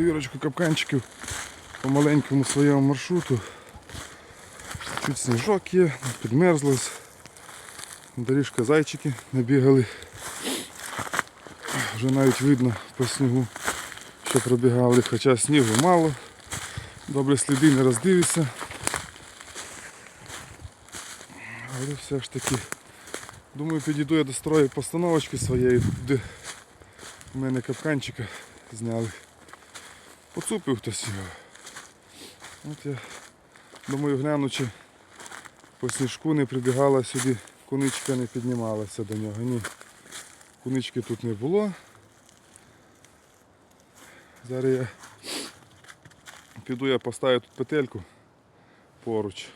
перевірочку капканчиків по маленькому своєму маршруту. Чуть сніжок є, підмерзлось. Доріжка зайчики набігали. Вже навіть видно по снігу, що пробігали, хоча снігу мало. Добре сліди не роздивишся. Але все ж таки, думаю, підійду я до строю постановочки своєї, де в мене капканчика зняли. Поцупив хтось його. От я думаю, гляну, чи по сніжку не прибігала сюди, куничка не піднімалася до нього. Ні. Кунички тут не було. Зараз я піду я поставлю тут петельку поруч.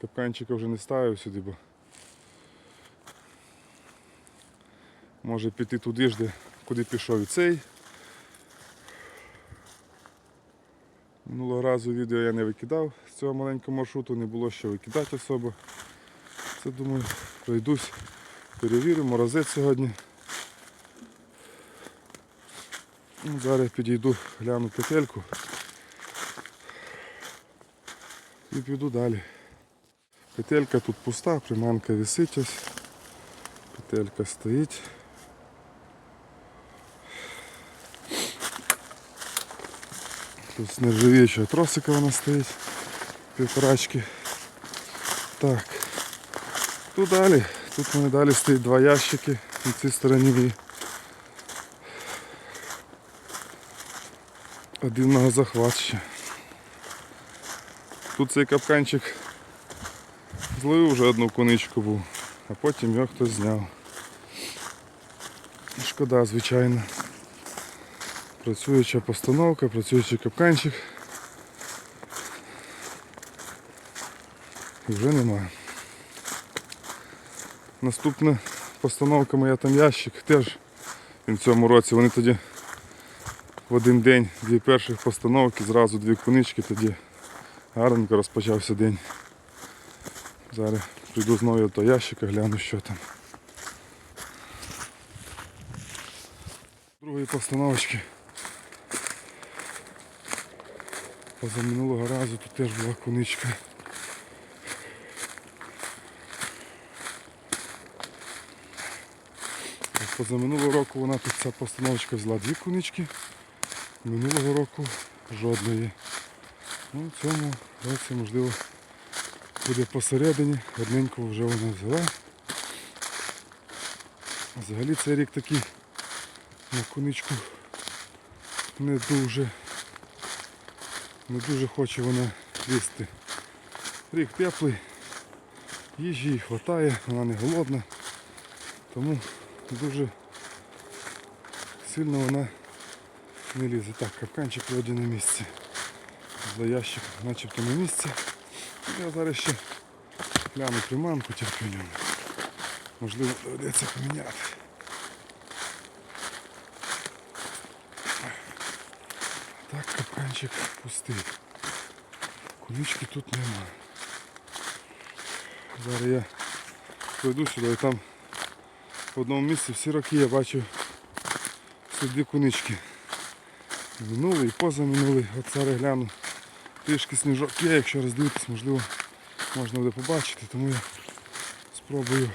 Капканчика вже не ставив сюди, бо може піти туди ж, де, куди пішов і цей. Минулого разу відео я не викидав з цього маленького маршруту, не було що викидати особо. Це думаю, пройдусь, перевірю, морозець сьогодні. Ну, зараз підійду, гляну петельку і піду далі. Петелька тут пуста, приманка висить ось. Петелька стоїть. Тут з нержавіючого тросика вона стоїть. Півторачки. Так. Тут далі. Тут мене далі стоїть два ящики на цій стороні. Один многозахват ще. Тут цей капканчик зловив вже одну коничку був, а потім його хтось зняв. Шкода, звичайно. Працююча постановка, працюючий капканчик. Вже немає. Наступна постановка моя там ящик теж в цьому році. Вони тоді в один день дві перших постановки, зразу дві кунички, тоді гарненько розпочався день. Зараз прийду знову до ящика, гляну що там. Другої постановочки. Поза минулого разу тут теж була куничка. Поза минулого року вона тут ця постановочка взяла дві кунички. Минулого року жодної. Ну, цьому році можливо буде посередині, одненьку вже вона взяла. Взагалі цей рік такий на куничку не дуже не дуже хоче вона їсти. Рік теплий, їжі їй вистачає, вона не голодна, тому дуже сильно вона не лізе. Так, капканчик вроді на місці. За ящик начебто на місці. Я зараз ще гляну приманку ньому. Можливо доведеться поміняти. Так, капканчик пустий. Кунички тут нема. Зараз я пройду сюди і там в одному місці всі роки я бачу сюди кунички. Минулий і позаминулий. От зараз гляну. Трішки сніжок є, якщо роздивитись, можливо, можна буде побачити, тому я спробую.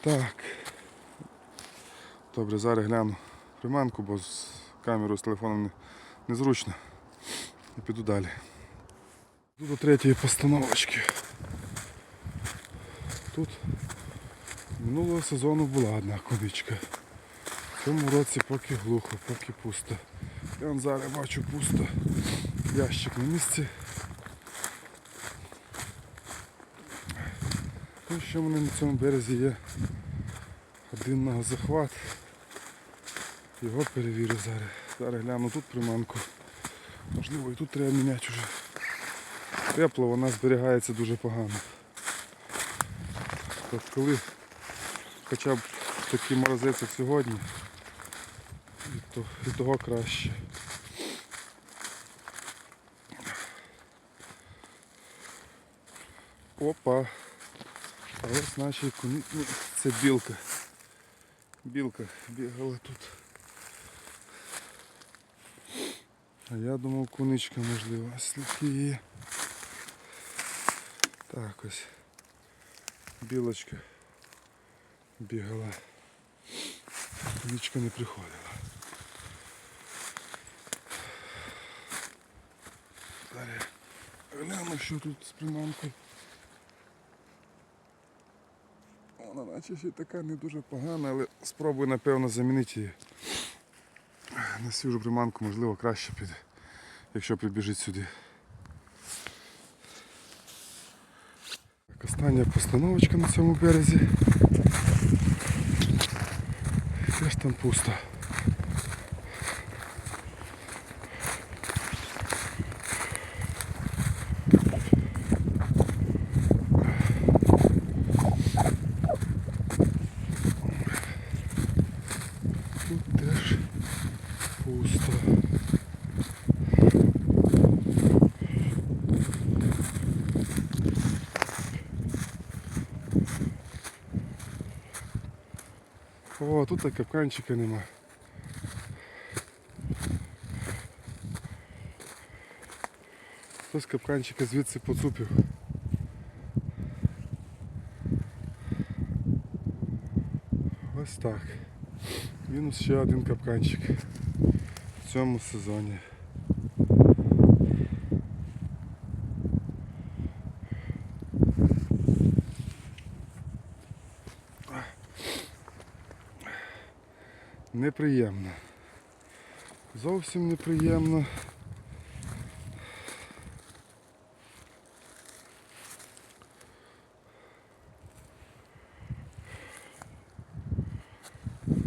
Так. Добре, зараз гляну приманку, бо з камерою з телефоном незручно. І піду далі. Йду до третьої постановочки. Тут минулого сезону була одна коничка. В цьому році поки глухо, поки пусто. Я вон зараз бачу пусто. Ящик на місці. Ну, що в мене на цьому березі є один захват. Його перевірю зараз. Зараз гляну тут приманку. Можливо і тут треба міняти вже. Тепло, вона зберігається дуже погано. От коли хоча б такий морозець, як сьогодні, і, то, і того краще. Опа. А ось наші куниці. це білка. Білка бігала тут. А я думав куничка можливо, а слідки є. Так ось. Білочка бігала. Куничка не приходила. Далі. Гляну, що тут з приманкою. Вона наче ще така не дуже погана, але спробую напевно замінити її. На свіжу приманку можливо краще піде, якщо прибіжить сюди. Так, остання постановочка на цьому березі. Теж там пусто. Тут теж пусто. О, тут так капканчика нема. Хтось капканчика звідси поцупив. Ось так. Мінус ще один капканчик в цьому сезоні. Неприємно. Зовсім неприємно.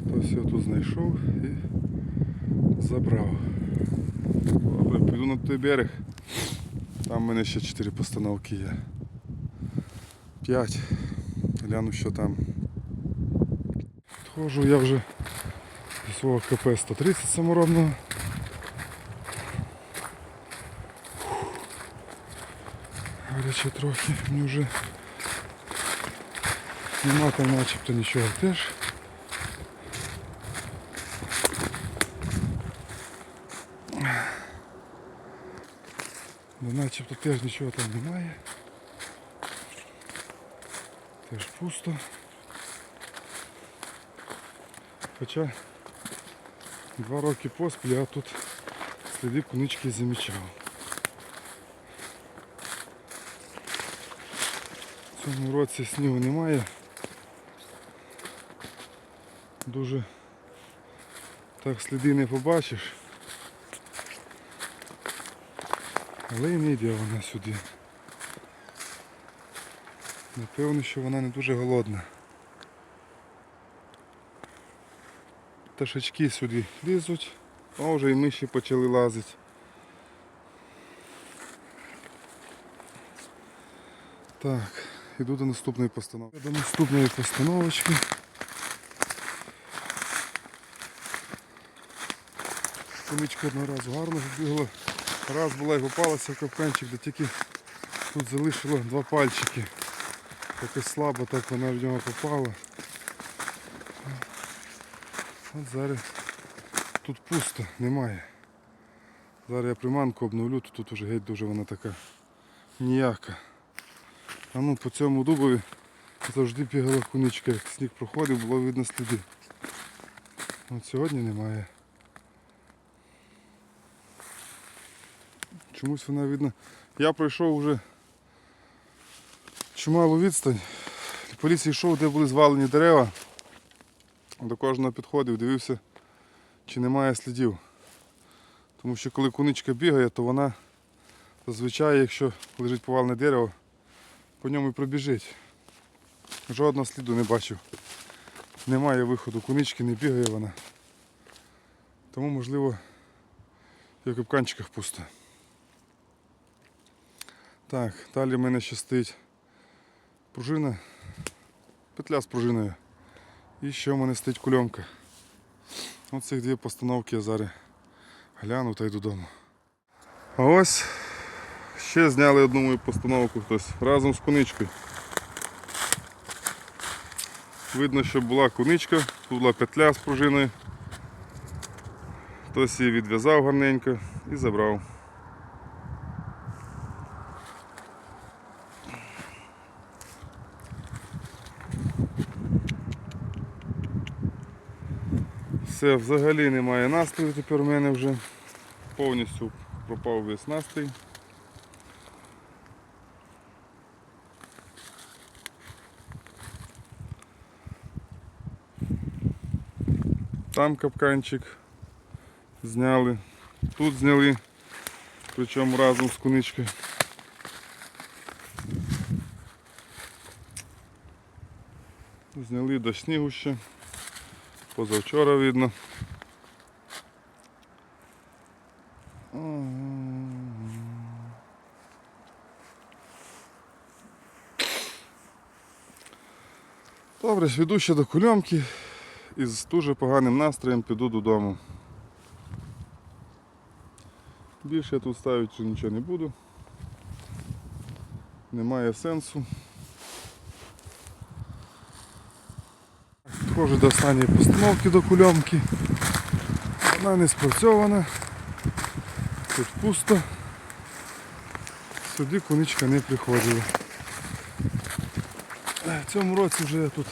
Хтось його тут знайшов і забрав. Добре, піду на той берег. Там в мене ще 4 постановки є. 5. Гляну, що там. Підходжу я вже свого КП 130 саморобного. Гаряче трохи, мені вже нема там начебто нічого теж. Ну, начебто теж нічого там немає. Теж пусто. Хоча два роки поспіль я тут сліди кунички замічав. В цьому році снігу немає. Дуже так сліди не побачиш. Але і не йде вона сюди. Напевно, що вона не дуже голодна. Пташечки сюди лізуть, а вже і миші почали лазити. Так, іду до наступної постановки. До наступної постановочки. Комічка одного разу гарно побігла. Раз була і попалася в капканчик, де тільки тут залишило два пальчики. Якось слабо так вона в нього попала. От зараз тут пусто, немає. Зараз я приманку обновлю, то тут уже геть дуже вона така ніяка. А ну по цьому дубові завжди бігала куничка, як сніг проходив, було видно сліди. От сьогодні немає. Чомусь вона видно. Я пройшов вже чималу відстань. Поліції йшов, де були звалені дерева. До кожного підходив, дивився, чи немає слідів. Тому що коли куничка бігає, то вона зазвичай, якщо лежить повалене дерево, по ньому і пробіжить. Жодного сліду не бачив. Немає виходу, кунички не бігає вона. Тому можливо і в капканчиках пусто. Так, далі в мене ще стоїть пружина, петля з пружиною. І ще в мене стоїть кульомка. Ось цих дві постановки я зараз гляну та йду додому. А ось ще зняли одну мою постановку хтось разом з куничкою. Видно, що була куничка, тут була петля з пружиною. Хтось її відв'язав гарненько і забрав. Все, взагалі немає настрою тепер у мене вже. Повністю пропав весь настрій. Там капканчик зняли, тут зняли, причому разом з куничкою. Зняли до снігу ще. Позавчора видно. Добре, йду ще до кульомки і з дуже поганим настроєм піду додому. Більше я тут ставити нічого не буду. Немає сенсу. Підходжу до останньої постановки до кульомки. Вона не спрацьована. Тут пусто. Сюди куничка не приходила. Е, В цьому році вже я тут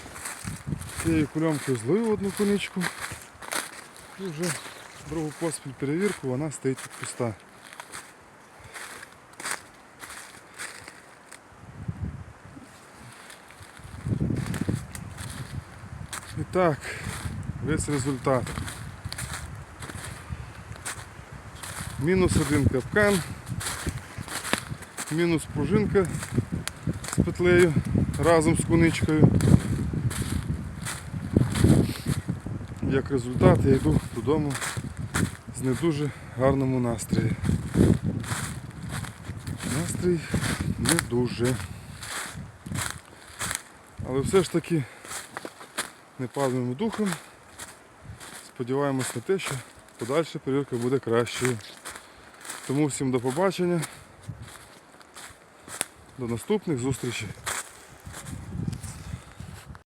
цією кульомкою зловив одну куничку. І вже другу поспіль перевірку, вона стоїть тут пуста. Так, весь результат. Мінус один капкан, мінус пружинка з петлею разом з куничкою. Як результат я йду додому з не дуже гарному настрої. Настрій не дуже. Але все ж таки не падаємо духом. Сподіваємось на те, що подальша перевірка буде кращою. Тому всім до побачення. До наступних зустрічей.